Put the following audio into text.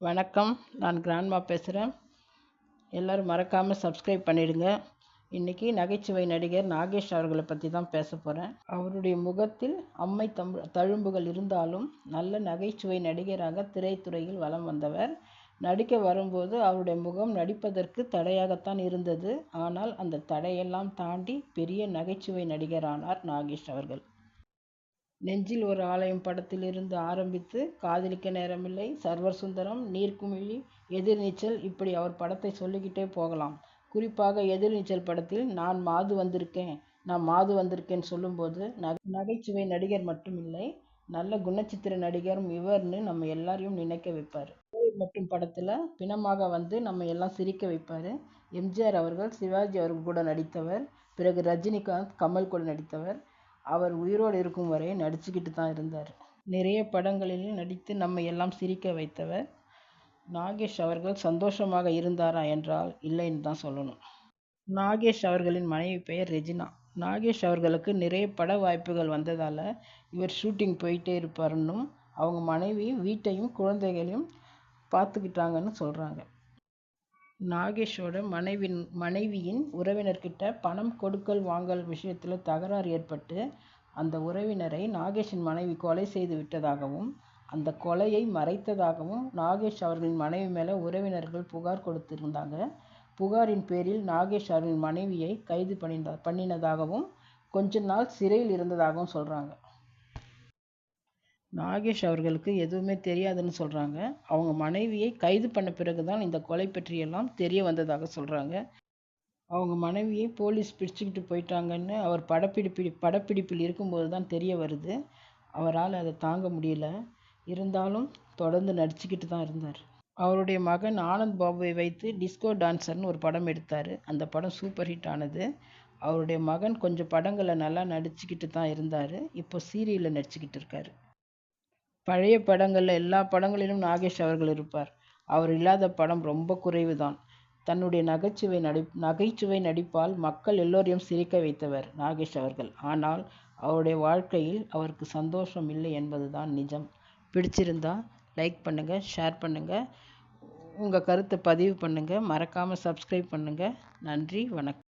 வணக்கம். நான் கிராண்ட்மா பேசுகிறேன் எல்லோரும் மறக்காமல் சப்ஸ்கிரைப் பண்ணிவிடுங்க இன்றைக்கி நகைச்சுவை நடிகர் நாகேஷ் அவர்களை பற்றி தான் பேச போகிறேன் அவருடைய முகத்தில் அம்மை தம் தழும்புகள் இருந்தாலும் நல்ல நகைச்சுவை நடிகராக திரைத்துறையில் வலம் வந்தவர். நடிக்க வரும்போது அவருடைய முகம் நடிப்பதற்கு தடையாகத்தான் இருந்தது. ஆனால் அந்த தடையெல்லாம் தாண்டி பெரிய நகைச்சுவை நடிகரானார் நாகேஷ் அவர்கள். நெஞ்சில் ஒரு ஆலயம் படத்திலிருந்து ஆரம்பித்து காதலிக்க நேரமில்லை. சர்வர் சுந்தரம் நீர்க்குமிழி எதிர்நீச்சல் இப்படி அவர் படத்தை சொல்லிக்கிட்டே போகலாம். குறிப்பாக எதிர்நீச்சல் படத்தில் நான் மாது வந்திருக்கேன் நான் மாது வந்திருக்கேன்னு சொல்லும்போது நகைச்சுவை நடிகர் மட்டும் இல்லை நல்ல குணச்சித்திர நடிகரும் இவர்னு நம்ம எல்லாரையும் நினைக்க வைப்பார். மட்டும் படத்தில் பிணமாக வந்து நம்ம எல்லாம் சிரிக்க வைப்பார். எம்ஜிஆர் அவர்கள் சிவாஜி அவர்கள் கூட நடித்தவர் பிறகு ரஜினிகாந்த் கமல் கூட நடித்தவர். அவர் உயிரோடு இருக்கும் வரை நடிச்சுக்கிட்டு தான் இருந்தார். நிறைய படங்களிலும் நடித்து நம்ம எல்லாம் சிரிக்க வைத்தவர் நாகேஷ் அவர்கள் சந்தோஷமாக இருந்தாரா என்றால் இல்லைன்னு தான் சொல்லணும். நாகேஷ் அவர்களின் மனைவி பெயர் ரெஜினா. நாகேஷ் அவர்களுக்கு நிறைய பட வாய்ப்புகள் வந்ததால் இவர் ஷூட்டிங் போயிட்டே இருப்பாருன்னும் அவங்க மனைவி வீட்டையும் குழந்தைகளையும் பார்த்துக்கிட்டாங்கன்னு சொல்கிறாங்க நாகேஷோட மனைவின் மனைவியின் உறவினர்கிட்ட பணம் கொடுக்கல் வாங்கல் விஷயத்தில் தகராறு ஏற்பட்டு அந்த உறவினரை நாகேஷின் மனைவி கொலை செய்து விட்டதாகவும் அந்த கொலையை மறைத்ததாகவும் நாகேஷ் அவர்களின் மனைவி மேலே உறவினர்கள் புகார் கொடுத்திருந்தாங்க. புகாரின் பேரில் நாகேஷ் அவர்களின் மனைவியை கைது பண்ணின பண்ணினதாகவும் கொஞ்ச நாள் சிறையில் இருந்ததாகவும் சொல்கிறாங்க நாகேஷ் அவர்களுக்கு எதுவுமே தெரியாதுன்னு சொல்கிறாங்க அவங்க மனைவியை கைது பண்ண பிறகு தான் இந்த கொலை பற்றியெல்லாம் தெரிய வந்ததாக சொல்கிறாங்க அவங்க மனைவியை போலீஸ் பிடிச்சிக்கிட்டு போயிட்டாங்கன்னு அவர் படப்பிடிப்பி படப்பிடிப்பில் இருக்கும்போது தான் தெரிய வருது. அவரால் அதை தாங்க முடியல. இருந்தாலும் தொடர்ந்து நடிச்சுக்கிட்டு தான் இருந்தார். அவருடைய மகன் ஆனந்த் பாபுவை வைத்து டிஸ்கோ டான்ஸர்னு ஒரு படம் எடுத்தார். அந்த படம் சூப்பர் ஹிட் ஆனது. அவருடைய மகன் கொஞ்சம் படங்களை நல்லா நடிச்சுக்கிட்டு தான் இருந்தார். இப்போ சீரியலில் நடிச்சுக்கிட்டு இருக்கார். பழைய படங்களில் எல்லா படங்களிலும் நாகேஷ் அவர்கள் இருப்பார். அவர் இல்லாத படம் ரொம்ப குறைவு தான் தன்னுடைய நகைச்சுவை நடி நகைச்சுவை நடிப்பால் மக்கள் எல்லோரையும் சிரிக்க வைத்தவர் நாகேஷ் அவர்கள். ஆனால் அவருடைய வாழ்க்கையில் அவருக்கு சந்தோஷம் இல்லை என்பது தான் நிஜம். பிடிச்சிருந்தா லைக் பண்ணுங்கள் ஷேர் பண்ணுங்கள் உங்கள் கருத்தை பதிவு பண்ணுங்கள் மறக்காமல் சப்ஸ்கிரைப் பண்ணுங்கள் நன்றி வணக்கம்.